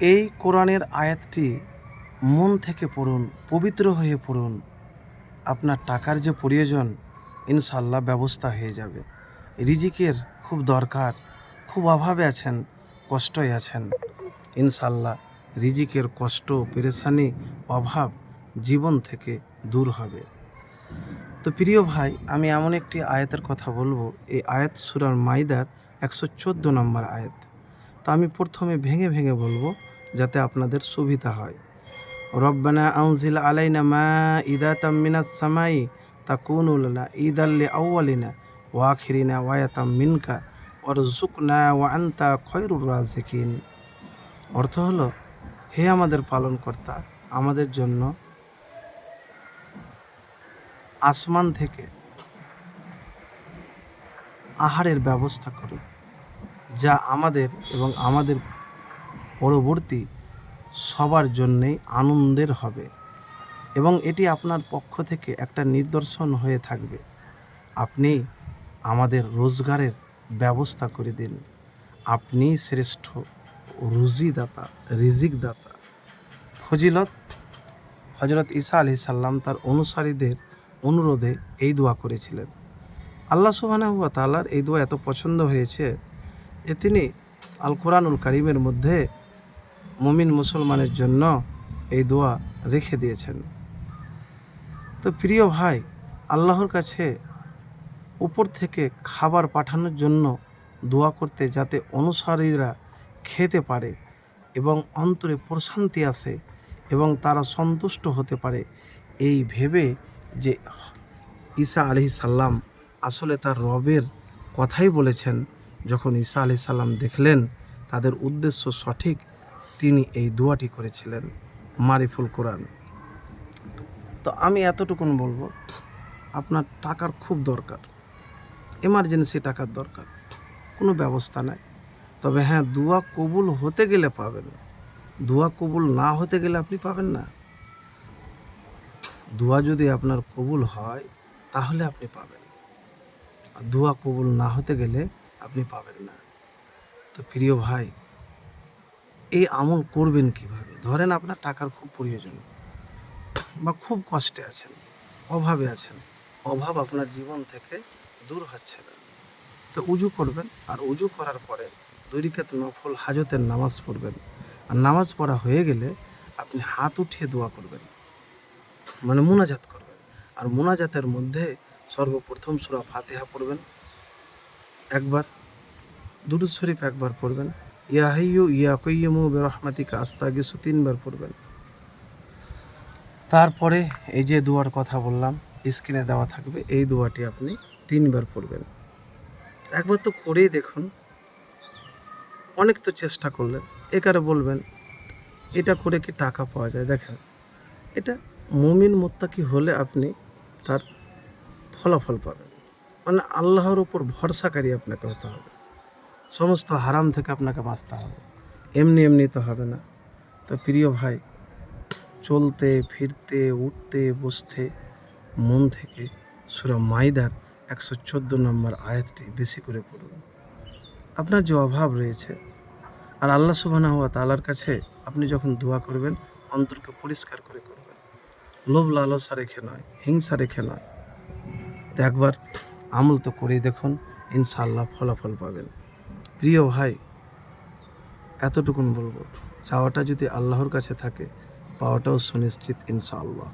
এই কোরআনের আয়াতটি মন থেকে পড়ুন, পবিত্র হয়ে পড়ুন। আপনার টাকার যে প্রয়োজন ইনশাল্লাহ ব্যবস্থা হয়ে যাবে। রিজিকের খুব দরকার, খুব অভাবে আছেন, কষ্টই আছেন। ইনশাল্লাহ রিজিকের কষ্ট, পেরেশানি, অভাব জীবন থেকে দূর হবে। তো প্রিয় ভাই, আমি এমন একটি আয়াতের কথা বলব। এই আয়াত সুরার মাইদার একশো চোদ্দ নম্বর আয়াত। তা আমি প্রথমে ভেঙে ভেঙে বলব যাতে আপনাদের সুবিধা হয়। রব্বানা আউজিল আলাইনা মা ইদা তামিনাস সামাই তাকুনু লানা ঈদাল্লি আউয়ালিনা ওয়া আখিরিনা ওয়ায়াতাম মিনকা ওয়ারজুকনা ওয়া আনতা খয়রুর রাজিকিন। অর্থ হলো, হে আমাদের পালনকর্তা, আমাদের জন্য আসমান থেকে আহারের ব্যবস্থা করুন। যা আমাদের এবং আমাদের পরবর্তী সবার জন্যেই আনন্দের হবে এবং এটি আপনার পক্ষ থেকে একটা নিদর্শন হয়ে থাকবে। আপনি আমাদের রোজগারের ব্যবস্থা করে দিন। আপনি শ্রেষ্ঠ রুজিদাতা, রিজিকদাতা। ফজিলত হজরত ঈসা আলি সাল্লাম তার অনুসারীদের অনুরোধে এই দোয়া করেছিলেন। আল্লাহ সুবহানাহু ওয়া তাআলার এই দোয়া এত পছন্দ হয়েছে যে তিনি আল কোরআনুল কারিমের মধ্যে মুমিন মুসলমানের জন্য এই দোয়া রেখে দিয়েছেন। তো প্রিয় ভাই, আল্লাহর কাছে উপর থেকে খাবার পাঠানোর জন্য দোয়া করতে যাতে অনুসারীরা খেতে পারে এবং অন্তরে প্রশান্তি আসে এবং তারা সন্তুষ্ট হতে পারে, এই ভেবে যে ঈসা আলি সাল্লাম আসলে তার রবের কথাই বলেছেন যখন ঈসা আলি সাল্লাম দেখলেন তাদের উদ্দেশ্য সঠিক, তিনি এই দোয়াটি করেছিলেন, মারিফুল কোরআন। তো আমি এতটুকুন বলব, আপনার টাকার খুব দরকার এমার্জেন্সি টাকার দরকার, কোনো ব্যবস্থা নাই। তবে হ্যাঁ দোয়া কবুল হতে গেলে পাবেন, দোয়া কবুল না হতে গেলে আপনি পাবেন না। দোয়া যদি আপনার কবুল হয়, তাহলে আপনি পাবেন। দোয়া কবুল না হতে গেলে আপনি পাবেন না। তো প্রিয় ভাই, এই আমল করবেন কীভাবে? ধরেন আপনার টাকার খুব প্রয়োজন বা খুব কষ্টে আছেন, অভাবে আছেন, অভাব আপনার জীবন থেকে দূর হচ্ছে না। তো উজু করবেন আর উজু করার পরে দুই রিকাত নফল হাজতের নামাজ পড়বেন। আর নামাজ পড়া হয়ে গেলে আপনি হাত উঠিয়ে দোয়া করবেন। মানে মোনাজাত করবেন। আর মোনাজাতের মধ্যে সর্বপ্রথম সুরা ফাতিহা পড়বেন। একবার দুরুদ শরীফ একবার পড়বেন। ইয়া হাইয়ু, ইয়া কইয়মু বেরহমাতিকা আস্তাগিসু তিনবার পড়বেন। তারপরে এই যে দুয়ার কথা বললাম, স্ক্রিনে দেওয়া থাকবে, এই দোয়াটি আপনি তিনবার পড়বেন। একবার তো করেই দেখুন। অনেক তো চেষ্টা করলেন। একারে বলবেন, এটা করে কি টাকা পাওয়া যায়? দেখেন, এটা মুমিন মোত্তাকি হলে আপনি তার ফলাফল পাবেন। মানে আল্লাহর উপর ভরসাকারী আপনাকে হতে হবে। সমস্ত হারাম থেকে আপনাকে বাঁচতে হবে। এমনি এমনি তো হবে না। তো প্রিয় ভাই, চলতে, ফিরতে, উঠতে, বসতে, মন থেকে সুরা মাইদার একশো চোদ্দ নম্বর আয়াতটি বেশি করে পড়ুন। আপনার যে অভাব রয়েছে, আর আল্লাহ সুবানা হওয়া তালার কাছে আপনি যখন দোয়া করবেন, অন্তরকে পরিষ্কার করে করবেন। লোভ লালসা রেখে নয়, হিংসা রেখে নয়। তো একবার আমল তো করেই দেখুন ইনশাল্লাহ ফলাফল পাবেন। প্রিয় ভাই এতটুকুন বলব চাওয়াটা যদি আল্লাহর কাছে থাকে পাওয়াটাও সুনিশ্চিত ইনশাআল্লাহ।